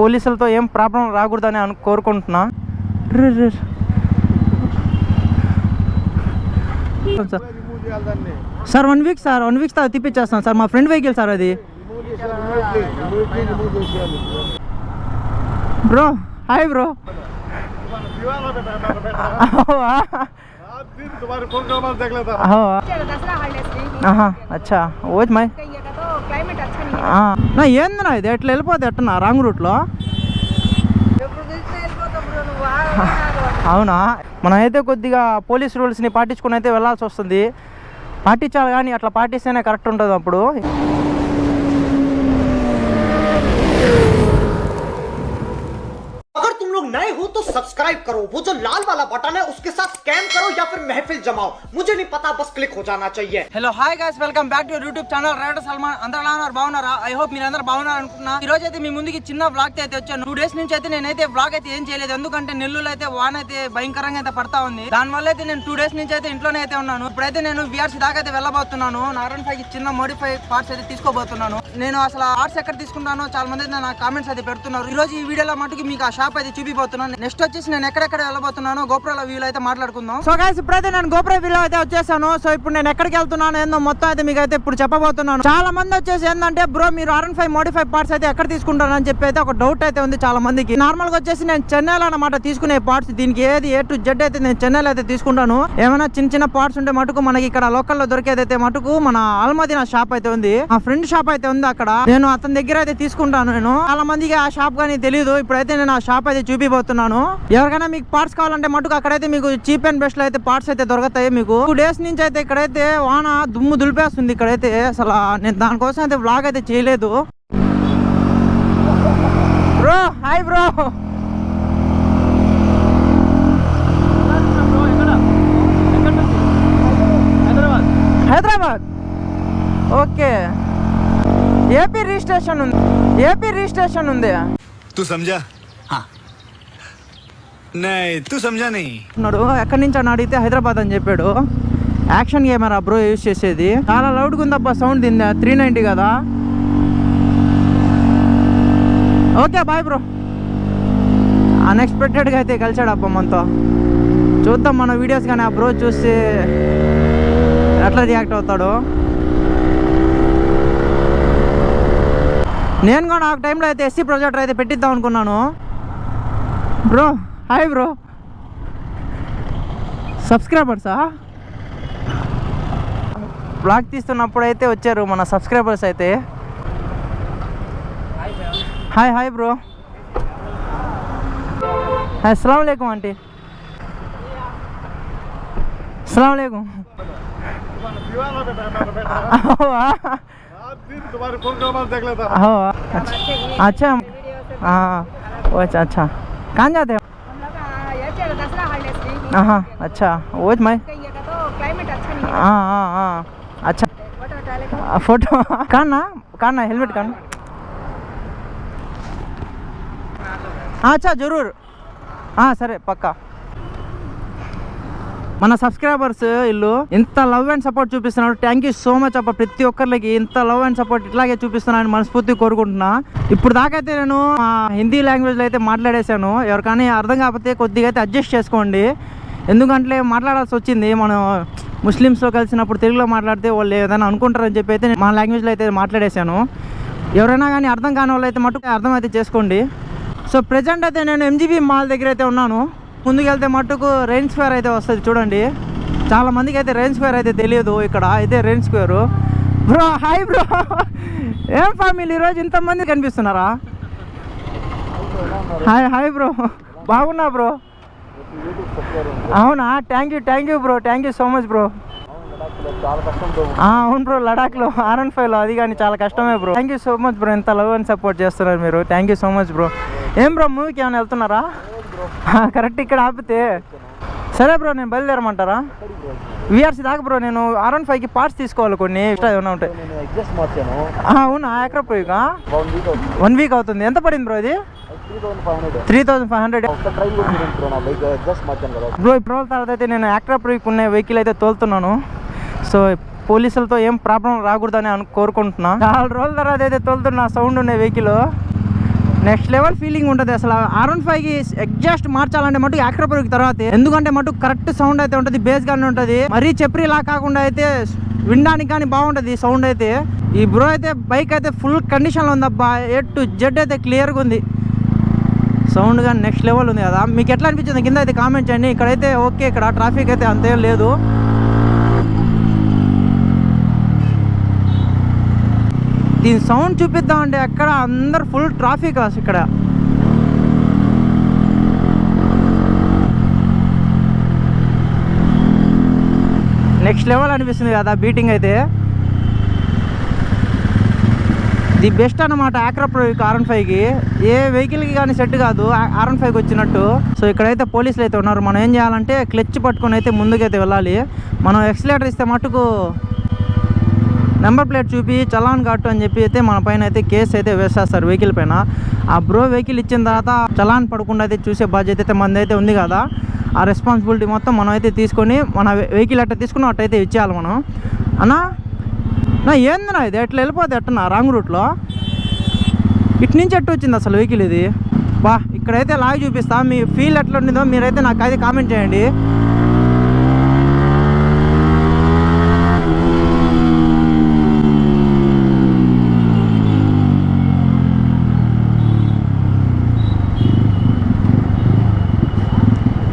పోలీసులతో ఏం ప్రాబ్లం రాకూడదని అను కోరుకుంటున్నా. Sir one week sir one week తర్వాత తిప్పించేస్తాను సార్. మా ఫ్రెండ్ వెహికల్ సార్ అది. Bro hi bro. అచ్చా. ఓజ్ మై. నా ఏందినా ఇది? ఎట్లా వెళ్ళిపోతే ఎట్టనా రాంగ్ రూట్లో అవునా? మనం అయితే కొద్దిగా పోలీస్ రూల్స్ని పాటించుకుని అయితే వెళ్ళాల్సి వస్తుంది. పాటించాలి కానీ అట్లా పాటిస్తేనే కరెక్ట్ ఉంటుంది అప్పుడు. नए हो तो सब्सक्राइब करो वो जो लाल वाला बटन है उसके साथ स्कैम करो या फिर महफिल जमाओ मुझे नहीं पता बस क्लिक हो जाना चाहिए hello hi guys welcome back to YouTube channel rider Salman అందరూ ఎలా ఉన్నారు బాగున్నారా ఐ హోప్ మీరు అందరూ బాగున్నారు అనుకుంటున్నా ఈ రోజు అయితే మీ ముందుకి చిన్న బ్లాగ్ అయితే వచ్చాను టూ డేస్ నుంచి అయితే నేనైతే బ్లాగ్ అయితే ఏం చేయలేదు ఎందుకంటే నెల్లూరు అయితే వాన అయితే భయంకరంగా అయితే పడతా ఉంది దాని వల్ల అయితే నేను టూ డేస్ నుంచి అయితే ఇంట్లోనే అయితే ఉన్నాను ఇప్పుడైతే నేను విఆర్సీ దాకా అయితే వెళ్ళబోతున్నాను నారాయణ ఫైవ్ చిన్న మోడిఫై పార్ట్స్ అయితే తీసుకోబోతున్నాను నేను అసలు పార్ట్స్ ఎక్కడ తీసుకుంటానో చాలా మంది అయితే నా కామెంట్స్ అయితే పెడుతున్నారు ఈ రోజు ఈ వీడియోలో మటుకు మీకు ఆ షాప్ అయితే చూపిపోతున్నాను నెక్స్ట్ వచ్చేసి నేను ఎక్కడెక్కడ వెళ్ళబోతున్నాను గోపురాల వ్యూలో అయితే మాట్లాడుకుందాం. సో గైస్ ఇప్పుడైతే నేను గోపుర వ్యూలో అయితే వచ్చేసాను. సో ఇప్పుడు నేను ఎక్కడికి వెళ్తున్నాను ఏందో మొత్తం అయితే మీకు అయితే ఇప్పుడు చెప్పబోతున్నాను. చాలా మంది వచ్చేసి ఏంటంటే బ్రో మీరు ఆర్ ఫైవ్ మోడిఫై పార్ట్స్ అయితే ఎక్కడ తీసుకుంటారు? అని చెప్పి అయితే ఒక డౌట్ అయితే ఉంది చాలా మందికి. నార్మల్గా వచ్చేసి నేను చెన్నైలో అన్నమాట తీసుకునే పార్ట్స్ దీనికి ఏది ఏ టు జెడ్ అయితే నేను చెన్నైలో అయితే తీసుకుంటాను. ఏమైనా చిన్న చిన్న పార్ట్స్ ఉంటే మటుకు మనకి ఇక్కడ లోకల్లో దొరికేది అయితే మటుకు మన ఆల్మదీనా షాప్ అయితే ఉంది. ఆ ఫ్రెండ్ షాప్ అయితే ఉంది అక్కడ. నేను అతని దగ్గర అయితే తీసుకుంటాను నేను. చాలా మందికి ఆ షాప్ కానీ తెలియదు ఇప్పుడైతే నేను ఆ షాప్ అయితే చేయబోతున్నాను. ఎవరికైనా మీకు పార్ట్స్ కావాలంటే మటుకు అక్కడైతే మీకు చీప్ అండ్ బెస్ట్లో అయితే పార్ట్స్ అయితే దొరుకుతాయి మీకు. టూ డేస్ నుంచి అయితే ఇక్కడైతే వాన దుమ్ము దులిపేస్తుంది ఇక్కడైతే. అసలు నేను దానికోసం అయితే బ్లాగ్ అయితే చేయలేదు. Bro hi bro Hyderabad. Okay. AP registration ఉంది. ఏపీ రిజిస్ట్రేషన్ ఉంది. తు తూ సంజాని ఎక్కడి నుంచి అని అడిగితే హైదరాబాద్ అని చెప్పాడు. యాక్షన్ కెమెరా బ్రో యూజ్ చేసేది. చాలా లౌడ్గా ఉందబ్బా సౌండ్ తిందా త్రీ నైంటీ కదా. Okay bye bro. అన్ఎక్స్పెక్టెడ్గా అయితే కలిసాడు అబ్బా మనతో. చూద్దాం మన వీడియోస్ కానీ ఆ బ్రో చూసి ఎట్లా రియాక్ట్ అవుతాడు. నేను కూడా ఆ టైంలో అయితే ఎస్సీ ప్రొజెక్టర్ అయితే పెట్టిద్దాం అనుకున్నాను. బ్రో హాయ్ బ్రో సబ్స్క్రైబర్సా బ్లాగ్ తీస్తున్నప్పుడు అయితే వచ్చారు మన సబ్స్క్రైబర్స్ అయితే హాయ్ హాయ్ బ్రో హాయ్ అస్సలం లేకుం ఆంటీ అస్సలం లేకుం दीवाना बेटा बेटा बेटा रात दिन तुम्हारे फोन का आवाज देख लेता अच्छा हाँ वो अच्छा अच्छा कहाँ जाते हो अच्छा वो मैं कहीं तो क्लाइमेट अच्छा नहीं है हाँ हाँ हाँ अच्छा फोटो डालेगा ఆ ఫోటో కానా కానా హెల్మెట్ కానా అచ్చా జరూర్ ఆ, సరే పక్కా మన సబ్స్క్రైబర్స్ ఇల్లు ఇంత లవ్ అండ్ సపోర్ట్ చూపిస్తున్నారు థ్యాంక్ యూ సో మచ్ అప్ప ప్రతి ఒక్కరికి ఇంత లవ్ అండ్ సపోర్ట్ ఇట్లాగే చూపిస్తున్నారని మనస్ఫూర్తి కోరుకుంటున్నా ఇప్పుడు దాకైతే నేను ఆ, హిందీ లాంగ్వేజ్లో అయితే మాట్లాడేశాను ఎవరికైనా అర్థం కాకపోతే కొద్దిగా అయితే అడ్జస్ట్ చేసుకోండి ఎందుకంటే మాట్లాడాల్సి వచ్చింది. మనం ముస్లిమ్స్తో కలిసినప్పుడు తెలుగులో మాట్లాడితే వాళ్ళు ఏదైనా అనుకుంటారని చెప్పి అయితే మా లాంగ్వేజ్లో అయితే మాట్లాడేశాను. ఎవరైనా కానీ అర్థం కాని వాళ్ళు అయితే మటుకు అర్థం అయితే చేసుకోండి. సో ప్రజెంట్ అయితే నేను ఎంజీబీ మాల్ దగ్గర అయితే ఉన్నాను. ముందుకెళ్తే మట్టుకు రెయిన్ స్క్వేర్ అయితే వస్తుంది చూడండి. చాలా మందికి అయితే రెయిన్ స్క్వేర్ అయితే తెలియదు ఇక్కడ. అయితే rain square bro hi bro ఏం ఫ్యామిలీ ఈరోజు ఇంతమంది కనిపిస్తున్నారా? హాయ్ హాయ్ బ్రో బాగున్నా బ్రో అవునా? Thank you thank you bro thank you so much bro అవును బ్రో లడాఖ్లో ఆర్ అండ్ ఫైవ్లో అది కానీ చాలా కష్టమే bro thank you so much bro ఎంత లవ్ అండ్ సపోర్ట్ చేస్తున్నారు మీరు. Thank you so much bro ఏం బ్రో మూవీకి ఏమైనా వెళ్తున్నారా? కరెక్ట్ ఇక్కడ ఆపితే. సరే బ్రో నేను బయలుదేరమంటారా? విఆర్సీ దాకా బ్రో నేను ఆర్ వన్ ఫైవ్కి పార్ట్స్ తీసుకోవాలి కొన్ని. ఎక్స్ట్రా ఏమైనా ఉంటాయి అవునా? వీక్ అవుతుంది. వన్ వీక్ అవుతుంది. ఎంత పడింది బ్రో ఇది three thousand five hundred. Bro ఇప్పుడు తర్వాత అయితే నేను యాక్రాప్రిక్ ఉన్న వెహికల్ అయితే తోలుతున్నాను. సో పోలీసులతో ఏం ప్రాబ్లం రాకూడదని అను కోరుకుంటున్నా. చాలా రోజుల తర్వాత అయితే తోలుతున్నా సౌండ్ ఉండే వెహికల్. నెక్స్ట్ లెవెల్ ఫీలింగ్ ఉంటుంది అసలు. ఆర్ వన్ ఫైవ్కి ఎగ్జాస్ట్ మార్చాలంటే మటు యాక్రోపోరిక్ తర్వాత. ఎందుకంటే మటు కరెక్ట్ సౌండ్ అయితే ఉంటుంది బేస్ గానే ఉంటుంది. మరీ చెప్పరి ఇలా కాకుండా అయితే వినడానికి కానీ బాగుంటుంది సౌండ్ అయితే. ఈ బ్రో అయితే బైక్ అయితే ఫుల్ కండిషన్లో ఉందబ్బా. ఏ టు జెడ్ అయితే క్లియర్గా ఉంది. సౌండ్ కానీ నెక్స్ట్ లెవెల్ ఉంది కదా. మీకు ఎట్లా అనిపించింది? కింద అయితే కామెంట్ చేయండి. ఇక్కడైతే ఓకే ఇక్కడ ట్రాఫిక్ అయితే అంతే లేదు. దీని సౌండ్ చూపిద్దామంటే అక్కడ అందరు ఫుల్ ట్రాఫిక్ అసలు ఇక్కడ. నెక్స్ట్ లెవెల్ అనిపిస్తుంది కదా బీటింగ్ అయితే. ది బెస్ట్ అన్నమాట ఆక్రాప్రో ఆర్ఎన్ ఫైవ్కి. ఏ వెహికల్కి కానీ సెట్ కాదు ఆర్ఎన్ ఫైవ్కి వచ్చినట్టు. సో ఇక్కడైతే పోలీసులు అయితే ఉన్నారు. మనం ఏం చేయాలంటే క్లచ్ పట్టుకొని అయితే ముందుకైతే వెళ్ళాలి. మనం ఎక్సలేటర్ ఇస్తే మటుకు నెంబర్ ప్లేట్ చూపి చలాన్ కట్టు అని చెప్పి అయితే మన పైన అయితే కేసు అయితే వేసేస్తారు వెహికల్ పైన. ఆ బ్రో వెహికల్ ఇచ్చిన తర్వాత చలాన్ పడకుండా అయితే చూసే బాధ్యత అయితే మంది అయితే ఉంది కదా. ఆ రెస్పాన్సిబిలిటీ మొత్తం మనం అయితే తీసుకొని మన వెహికల్ అట్ట తీసుకుని అట్టయితే ఇచ్చేయాలి మనం. అన్నా? నా ఏందినా ఇది? ఎట్లా వెళ్ళిపోతే ఎట్టనా? రాంగ్ రూట్లో? ఇటు నుంచి ఎట్టు వచ్చింది అసలు వెహికల్ ఇది? బా ఇక్కడైతే లాగి చూపిస్తా. మీ ఫీల్ ఎట్లా ఉండిందో మీరైతే నాకు అయితే కామెంట్ చేయండి.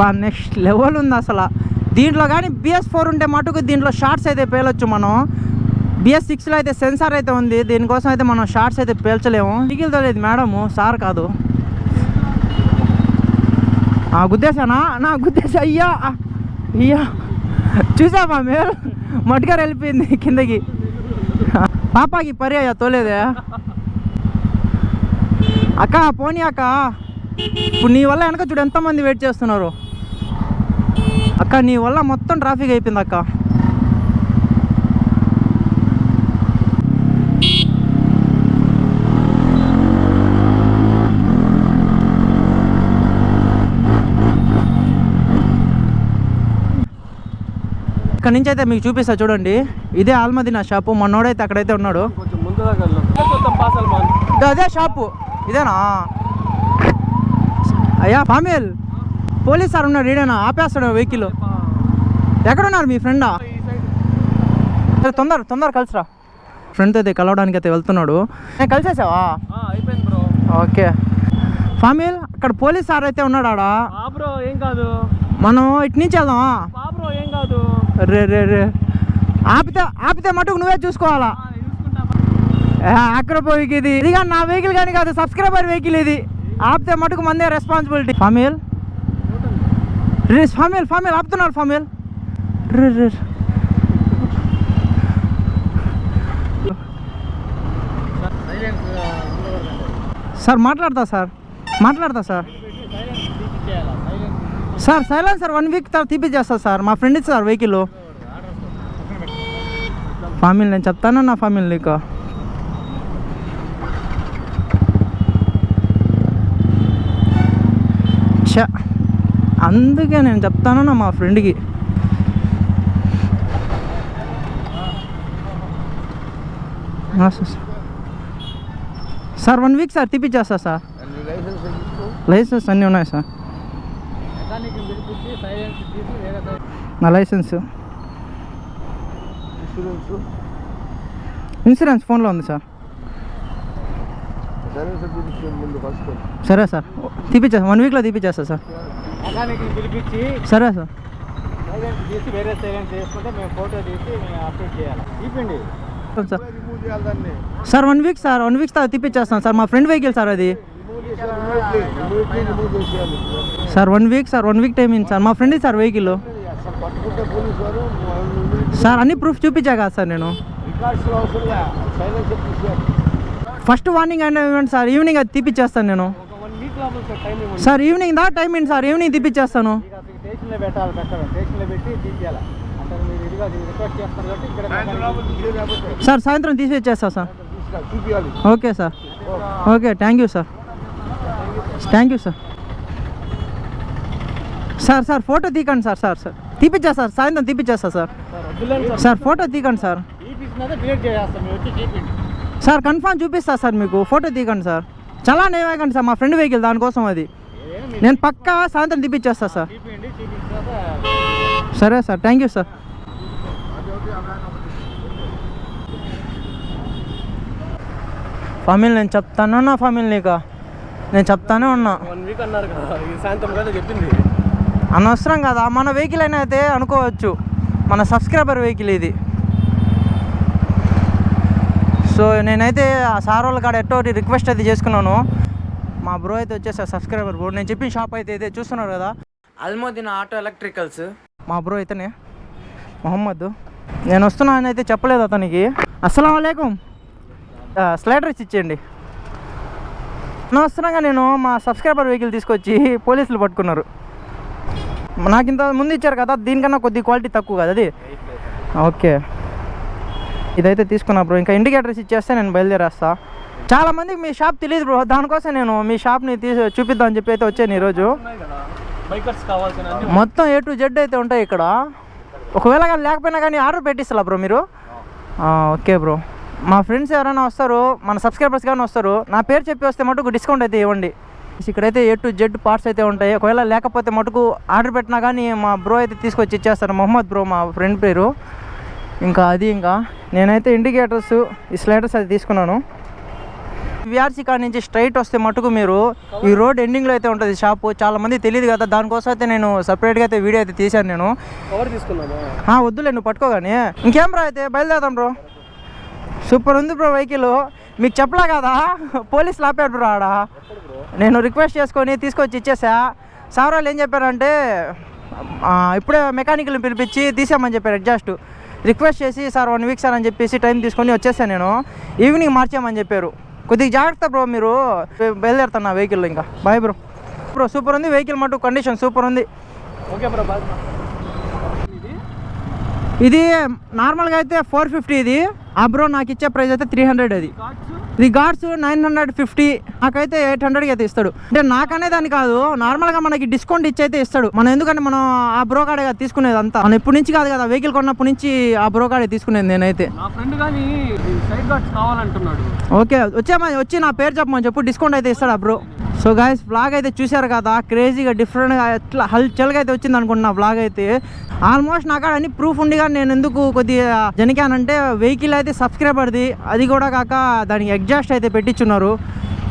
బా నెక్స్ట్ లెవెల్ ఉంది అసలు. దీంట్లో కానీ బిఎస్ ఫోర్ ఉంటే మటుకు దీంట్లో షార్ట్స్ అయితే పేలొచ్చు మనం. బిఎస్ సిక్స్లో అయితే సెన్సార్ అయితే ఉంది. దీనికోసం అయితే మనం షార్ట్స్ అయితే పేల్చలేము. మిగిలితో లేదు మేడము సార్ కాదు. ఆ, గుద్దేశానా? నా గుద్దేశా అయ్యా! అయ్యా! చూసామా మీరు మట్టుగారు వెళ్ళిపోయింది కిందకి. పాపాకి పర్యాయ తోలేదే. అక్క పోనీ అక్క. ఇప్పుడు నీ వల్ల వెనక చూడు ఎంతమంది వెయిట్ చేస్తున్నారు. అక్క నీ వల్ల మొత్తం ట్రాఫిక్ అయిపోయింది అక్క. ఇక్కడ నుంచి అయితే మీకు చూపిస్తా చూడండి. ఇదే ఆల్మదీనా షాపు. మొన్నోడైతే అక్కడైతే ఉన్నాడు. వెళ్దాం. అదే షాపు. ఇదేనా? అయ్యా పామేల్. పోలీస్ సార్ ఉన్నాడు ఈడేనా? ఆపేస్తాడు వెహికల్. ఎక్కడున్నారు మీ ఫ్రెండా? సరే తొందర తొందర కలిసిరా. ఫ్రెండ్ అయితే కలవడానికి అయితే వెళ్తున్నాడు. నేను కలిసేసావా? అయిపోయింది బ్రో. ఓకే. ఫామిల్ అక్కడ పోలీస్ సార్ అయితే ఉన్నాడు ఆడ ఆ బ్రో ఏం కాదు. మనం ఇటు నుంచి బ్రో ఏం కాదు. రే రే రే. ఆపితే ఆపితే మటుకు నువ్వే చూసుకోవాలా? ఆక్రపోయికి ఇది. ఇది కానీ నా వెహికల్ కానీ కాదు సబ్స్క్రైబర్ వెహికల్ ఇది. ఆపితే మటుకు మందే రెస్పాన్సిబిలిటీ ఫామిల్? రే ఫామిల్ ఫామిల్ ఆపుతున్నాడు ఫామిల్. రే రే సార్ మాట్లాడతా సార్. మాట్లాడతా sir. Sir silence sir one week తర్వాత తీపిచ్చేస్తా సార్. మా ఫ్రెండ్ ఇచ్చి సార్ వెహికల్ ఫామిల్ నేను చెప్తాను నా ఫామిల్ నీకు. ఛ అందుకే నేను చెప్తాను నా మా ఫ్రెండ్కి. సార్ వన్ వీక్ సార్ తీపిచ్చేస్తా సార్. లైసెన్స్ అన్నీ ఉన్నాయి సార్. నా లైసెన్స్ ఇన్సూరెన్స్ ఇన్సూరెన్స్ ఫోన్లో ఉంది సార్ సరే సార్ తీపిచ్చేస్తా వన్ వీక్లో తీపిచ్చేస్తా సార్ పిలిపించి సరే సార్ సైలెన్స్ తీసి వేరే సైలెన్స్ చేసుకుంటే మేము ఫోటో తీసి మేము అప్డేట్ చేయాలి. ఇప్పండి sir sir one week sir one week తర్వాత తీపిచ్చేస్తాను సార్ మా ఫ్రెండ్ వెహికల్ సార్ అది. Sir one week sir one week time అయింది సార్? మా ఫ్రెండ్ సార్ వెహికల్ సార్ అన్ని ప్రూఫ్ చూపించా కదా సార్ నేను. ఫస్ట్ వార్నింగ్ అయినా ఇవ్వండి సార్. ఈవినింగ్ అది తీపిచ్చేస్తాను నేను. సార్ ఈవినింగ్ దా టైం ఏంటి సార్? ఈవినింగ్ తీపిచ్చేస్తాను. అంటే సార్ సాయంత్రం తీసి ఇచ్చేస్తా sir okay sir. Okay thank you sir thank you sir sir sir photo తీకండి sir sir sir తీపిచ్చేస్తా సార్ సాయంత్రం తీపిచ్చేస్తా సార్ సార్ ఫోటో తీకండి సార్ సార్ కన్ఫామ్ చూపిస్తా సార్ మీకు. ఫోటో తీకండి సార్ చలాన్ ఏమైకండి సార్ మా ఫ్రెండ్ వెహికల్ దానికోసం అది. నేను పక్కా సాయంత్రం తీపిచ్చేస్తా సార్ సరే సార్ థ్యాంక్ యూ సార్ ఫామిల్ నేను చెప్తాను నా ఫామిల్ నీకా నేను చెప్తానే ఉన్నా. వన్ వీక్ అన్నారు కదా ఈ సాయంత్రం కదా చెప్పింది. అనవసరం కదా మన వెహికల్ అయినా అయితే అనుకోవచ్చు. మన సబ్స్క్రైబర్ వెహికల్ ఇది. సో నేనైతే ఆ సార్ వాళ్ళ కాడ ఎట్టో రిక్వెస్ట్ అయితే చేసుకున్నాను. మా బ్రో అయితే వచ్చేసారు సబ్స్క్రైబర్ బ్రో నేను చెప్పిన షాప్ అయితే ఇదే చూస్తున్నారు కదా. Almodina auto electricals. మా బ్రో అయితేనే మొహమ్మద్. నేను వస్తున్నాను అయితే చెప్పలేదు అతనికి. అస్సలం అయికం స్లైడర్ ఇచ్చి ఇచ్చేయండి. అనవసరంగా నేను మా సబ్స్క్రైబర్ వెహికల్ తీసుకొచ్చి పోలీసులు పట్టుకున్నారు. నాకు ఇంత ముందు ఇచ్చారు కదా దీనికన్నా కొద్ది క్వాలిటీ తక్కువ కదా అది? ఓకే. ఇదైతే తీసుకున్నా బ్రో ఇంకా ఇండికేటర్స్ ఇచ్చేస్తే నేను బయలుదేరేస్తా. చాలా మందికి మీ షాప్ తెలియదు బ్రో దానికోసం నేను మీ షాప్ని తీసి చూపిద్దాం అని చెప్పి అయితే వచ్చాను ఈరోజు. మొత్తం ఏ టు జెడ్ అయితే ఉంటాయి ఇక్కడ. ఒకవేళ కానీ లేకపోయినా కానీ ఆర్డర్ పెట్టిస్తా బ్రో మీరు? Okay bro. మా ఫ్రెండ్స్ ఎవరైనా వస్తారు మన సబ్స్క్రైబర్స్ కానీ వస్తారు నా పేరు చెప్పి వస్తే మటుకు డిస్కౌంట్ అయితే ఇవ్వండి. ఇక్కడైతే ఏ టు జెడ్ పార్ట్స్ అయితే ఉంటాయి. ఒకవేళ లేకపోతే మటుకు ఆర్డర్ పెట్టినా కానీ మా బ్రో అయితే తీసుకొచ్చి ఇచ్చేస్తారు. మొహమ్మద్ బ్రో మా ఫ్రెండ్ పేరు. ఇంకా అది ఇంకా. నేనైతే ఇండికేటర్స్ ఈ స్లైడర్స్ అది తీసుకున్నాను. విఆర్సీ కాడ నుంచి స్ట్రైట్ వస్తే మటుకు మీరు ఈ రోడ్ ఎండింగ్లో అయితే ఉంటుంది షాపు. చాలా మంది తెలియదు కదా. దానికోసం అయితే నేను సపరేట్గా అయితే వీడియో అయితే తీశాను నేను. వద్దులే నువ్వు పట్టుకోగానే. ఇంకేం బ్రో అయితే? బయలుదేరదాం బ్రో. సూపర్ ఉంది బ్రో వెహికల్. మీకు చెప్పలే కదా? పోలీసులు ఆపాడు బ్రో ఆడ నేను రిక్వెస్ట్ చేసుకొని తీసుకొచ్చి ఇచ్చేసా. సార్ వాళ్ళు ఏం చెప్పారంటే ఇప్పుడే మెకానికల్ని పిలిపించి తీసామని చెప్పారు అడ్జస్ట్. రిక్వెస్ట్ చేసి సార్ వన్ వీక్ సార్ అని చెప్పేసి టైం తీసుకొని వచ్చేసాను నేను. ఈవినింగ్ మార్చామని చెప్పారు. కొద్దిగా జాగ్రత్త బ్రో మీరు. బయలుదేరుతాను నా వెహికల్ ఇంకా. Bye bro. బ్రో సూపర్ ఉంది వెహికల్ మటు కండిషన్ సూపర్ ఉంది. Okay bro bye. ఇది నార్మల్గా అయితే ఫోర్ ఫిఫ్టీ ఇది. ఆ బ్రో నాకు ఇచ్చే ప్రైస్ అయితే త్రీ హండ్రెడ్ అది. ఇది గాడ్స్ నైన్ హండ్రెడ్ ఫిఫ్టీ. నాకైతే ఎయిట్ హండ్రెడ్కి అయితే ఇస్తాడు. అంటే నాకనే దాని కాదు నార్మల్గా మనకి డిస్కౌంట్ ఇచ్చి అయితే ఇస్తాడు. మనం ఎందుకంటే మనం ఆ బ్రో కాడే కదా తీసుకునేది అంతా. మనం ఇప్పటి నుంచి కాదు కదా వెహికల్ కొన్నప్పటి నుంచి ఆ బ్రో కాడే తీసుకునేది నేనైతే. ఓకే వచ్చామా వచ్చి నా పేరు చెప్పమని చెప్పు డిస్కౌంట్ అయితే ఇస్తాడు ఆ బ్రో. సో గాయస్ బ్లాగ్ అయితే చూశారు కదా? క్రేజీగా డిఫరెంట్గా ఎట్లా హల్చల్గా అయితే వచ్చింది అనుకుంటున్నా బ్లాగ్ అయితే. ఆల్మోస్ట్ నాకు అన్ని ప్రూఫ్ ఉండిగా నేను ఎందుకు కొద్దిగా జనికానంటే వెహికల్ అయితే సబ్స్క్రైబర్ది అది కూడా కాక దానికి ఎగ్జాస్ట్ అయితే పెట్టించున్నారు.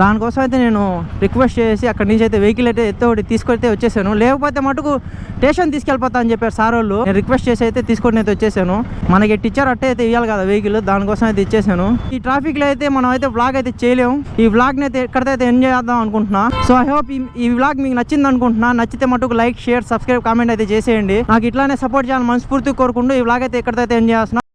దానికోసం అయితే నేను రిక్వెస్ట్ చేసి అక్కడి నుంచి అయితే వెహికల్ అయితే ఎత్తో ఒకటి తీసుకొస్తే వచ్చేసాను. లేకపోతే మటుకు స్టేషన్ తీసుకెళ్ళిపోతా అని చెప్పారు సార్ వాళ్ళు. నేను రిక్వెస్ట్ చేసి అయితే తీసుకొని అయితే వచ్చేసాను. మనకి టీచర్ అట్టే అయితే ఇవ్వాలి కదా వెహికల్ దానికోసం అయితే ఇచ్చేసాను. ఈ ట్రాఫిక్లో అయితే మనం అయితే వ్లాగ్ అయితే చేయలేము ఈ వ్లాగ్ని అయితే ఎక్కడైతే ఎంజాయ్ చేద్దాం అనుకుంటున్నా. సో ఐ హోప్ ఈ వ్లాగ్ మీకు నచ్చింది అనుకుంటున్నా. నచ్చితే మటుకు లైక్ షేర్ సబ్స్క్రైబ్ కామెంట్ అయితే చేసేయండి. నాకు ఇట్లానే సపోర్ట్ చేయాలని మనస్ఫూర్తి కోరుకుంటూ ఈ వ్లాగ్ అయితే ఎక్కడైతే ఎంజాయ్ చేస్తున్నా.